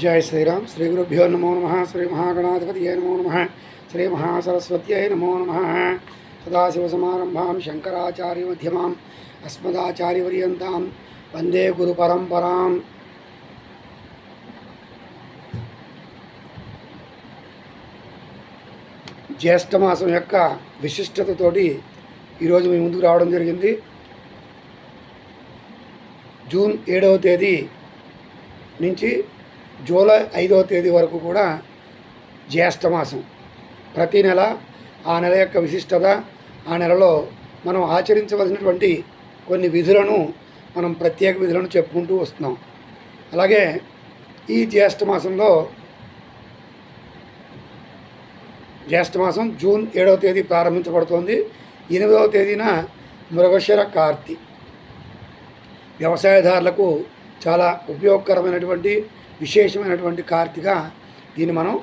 జయ శ్రీరామ్ శ్రీ గురుభ్యో నమో నమ శ్రీ మహాగణాధిపతి నమో నమ శ్రీ మహాసరస్వత్యై నమో నమ. సదాశివసమారంభాం శంకరాచార్య మధ్యమాం అస్మదాచార్యవర్యంతాం వందే గురు పరంపరాం. జ్యేష్ఠమాసం యొక్క విశిష్టతతోటి ఈరోజు మేము ముందుకు రావడం జరిగింది. జూన్ ఏడవ తేదీ నుంచి జూలై ఐదవ తేదీ వరకు కూడా జ్యేష్ఠమాసం ప్రతి నెల ఆ నెల యొక్క విశిష్టత ఆ నెలలో మనం ఆచరించవలసినటువంటి కొన్ని విధులను మనం ప్రత్యేక విధులను చెప్పుకుంటూ వస్తున్నాం. అలాగే ఈ జ్యేష్ఠమాసంలో జ్యేష్ఠమాసం జూన్ ఏడవ తేదీ ప్రారంభించబడుతోంది. ఎనిమిదవ తేదీన మృగశిర కార్తీ. వ్యవసాయదారులకు చాలా ఉపయోగకరమైనటువంటి విశేషమైనటువంటి కార్తీగా దీన్ని మనం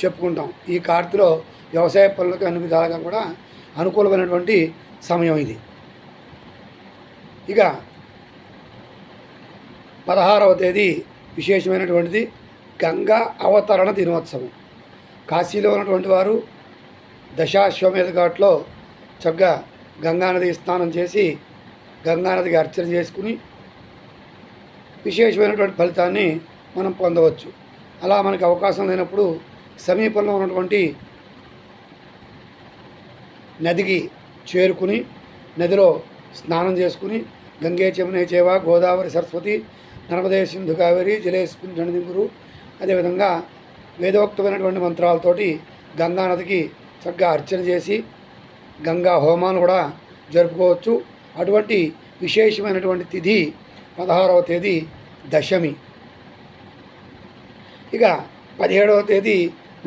చెప్పుకుంటాం. ఈ కార్తిలో వ్యవసాయ పనులకు అన్ని విధాలుగా కూడా అనుకూలమైనటువంటి సమయం ఇది. ఇక పదహారవ తేదీ విశేషమైనటువంటిది గంగా అవతరణ దినోత్సవం. కాశీలో ఉన్నటువంటి వారు దశాశ్వమేధ ఘాట్లో చక్కగా గంగానది స్నానం చేసి గంగానదికి అర్చన చేసుకుని విశేషమైనటువంటి ఫలితాన్ని మనం పొందవచ్చు. అలా మనకి అవకాశం లేనప్పుడు సమీపంలో ఉన్నటువంటి నదికి చేరుకుని నదిలో స్నానం చేసుకుని గంగే చమునే చేవ గోదావరి సరస్వతి నర్మదే సింధు కావేరి జలేస్మిన్ జనదింగురు అదేవిధంగా వేదోక్తమైనటువంటి మంత్రాలతోటి గంగా నదికి చక్కగా అర్చన చేసి గంగా హోమాన్ని కూడా జరుపుకోవచ్చు. అటువంటి విశేషమైనటువంటి తిథి పదహారవ తేదీ దశమి. ఇక పదిహేడవ తేదీ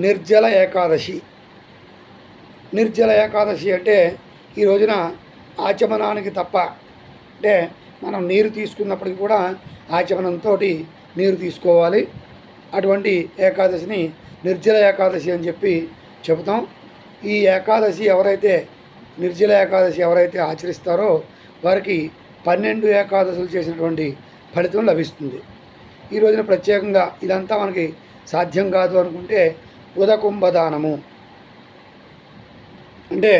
నిర్జల ఏకాదశి. నిర్జల ఏకాదశి అంటే ఈ రోజున ఆచమనానికి తప్ప అంటే మనం నీరు తీసుకున్నప్పటికీ కూడా ఆచమనంతో నీరు తీసుకోవాలి. అటువంటి ఏకాదశిని నిర్జల ఏకాదశి అని చెప్పి చెబుతాం. ఈ ఏకాదశి ఎవరైతే నిర్జల ఏకాదశి ఎవరైతే ఆచరిస్తారో వారికి పన్నెండు ఏకాదశులు చేసినటువంటి ఫలితం లభిస్తుంది. ఈ రోజున ప్రత్యేకంగా ఇదంతా మనకి సాధ్యం కాదు అనుకుంటే ఉదకుంభదానము. అంటే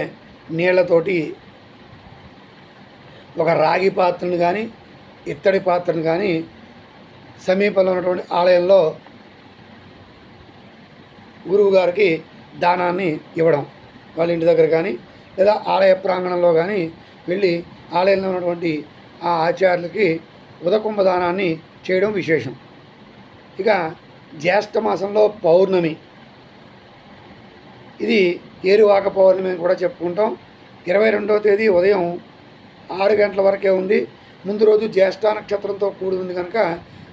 నీళ్ళతోటి ఒక రాగి పాత్రను కానీ ఇత్తడి పాత్రను కానీ సమీపంలో ఉన్నటువంటి ఆలయంలో గురువు గారికి దానాన్ని ఇవ్వడం. వాళ్ళ ఇంటి దగ్గర కానీ లేదా ఆలయ ప్రాంగణంలో కానీ వెళ్ళి ఆలయంలో ఉన్నటువంటి ఆ ఆచార్యులకి ఉదకుంభ దానాన్ని చేయడం విశేషం. ఇక జ్యేష్ఠ మాసంలో పౌర్ణమి. ఇది ఏరువాక పౌర్ణమి అని కూడా చెప్పుకుంటాం. ఇరవై రెండవ తేదీ ఉదయం ఆరు గంటల వరకే ఉంది. ముందు రోజు జ్యేష్ఠ నక్షత్రంతో కూడి ఉంది కనుక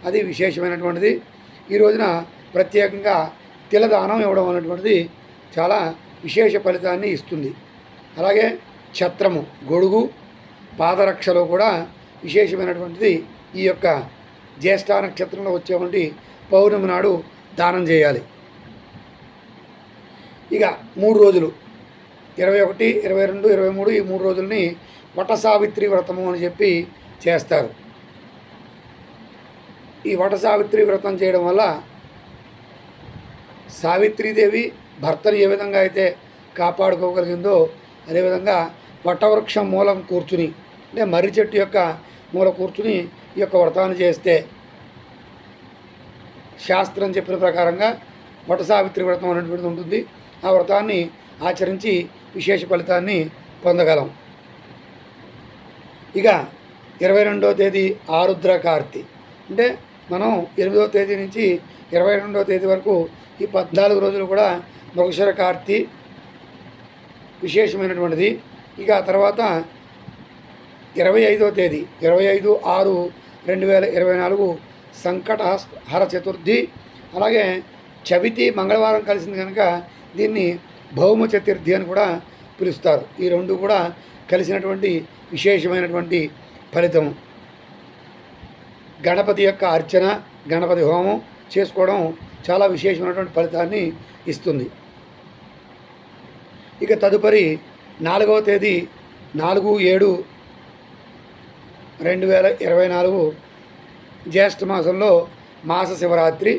అది విశేషమైనటువంటిది. ఈ రోజున ప్రత్యేకంగా తిలదానం ఇవ్వడం అనేటువంటిది చాలా విశేష ఫలితాన్ని ఇస్తుంది. అలాగే ఛత్రము గొడుగు పాదరక్షలో కూడా విశేషమైనటువంటిది ఈ యొక్క జ్యేష్ఠ నక్షత్రంలో వచ్చేటువంటి పౌర్ణమి నాడు దానం చేయాలి. ఇక మూడు రోజులు. ఇరవై ఒకటి ఇరవై రెండు ఇరవై మూడు ఈ మూడు రోజులని వట సావిత్రి వ్రతము అని చెప్పి చేస్తారు. ఈ వట సావిత్రి వ్రతం చేయడం వల్ల సావిత్రీదేవి భర్తను ఏ విధంగా అయితే కాపాడుకోగలిగిందో అదేవిధంగా వటవృక్షం మూలం కూర్చుని అంటే మర్రి చెట్టు యొక్క మూల కూర్చుని ఈ యొక్క వ్రతాన్ని చేస్తే శాస్త్రం చెప్పిన ప్రకారంగా వట సావిత్రి వ్రతం అనేటువంటిది ఉంటుంది. ఆ వ్రతాన్ని ఆచరించి విశేష ఫలితాన్ని పొందగలం. ఇక ఇరవై రెండవ తేదీ ఆరుద్ర కార్తి. అంటే మనం ఎనిమిదవ తేదీ నుంచి ఇరవై రెండవ తేదీ వరకు ఈ పద్నాలుగు రోజులు కూడా మృగశ్వర కార్తి విశేషమైనటువంటిది. ఇక ఆ తర్వాత ఇరవై ఐదో తేదీ ఇరవై ఐదు ఆరు రెండు వేల ఇరవై నాలుగు సంకట హర చతుర్థి. అలాగే చవితి మంగళవారం కలిసింది కనుక దీన్ని భౌమ చతుర్థి అని కూడా పిలుస్తారు. ఈ రెండు కూడా కలిసినటువంటి విశేషమైనటువంటి ఫలితం. గణపతి యొక్క అర్చన గణపతి హోమం చేసుకోవడం చాలా విశేషమైనటువంటి ఫలితాన్ని ఇస్తుంది. ఇక తదుపరి నాలుగవ తేదీ నాలుగు ఏడు రెండు వేల ఇరవై నాలుగు జ్యేష్ఠ మాసంలో మాస శివరాత్రి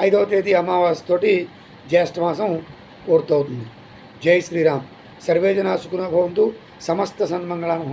ఐదవ తేదీ అమావాస్య తోటి జ్యేష్ఠ మాసం పూర్తవుతుంది. జై శ్రీరామ్. సర్వేజన సుఖనభవంతు సమస్త సన్మంగళాన్ని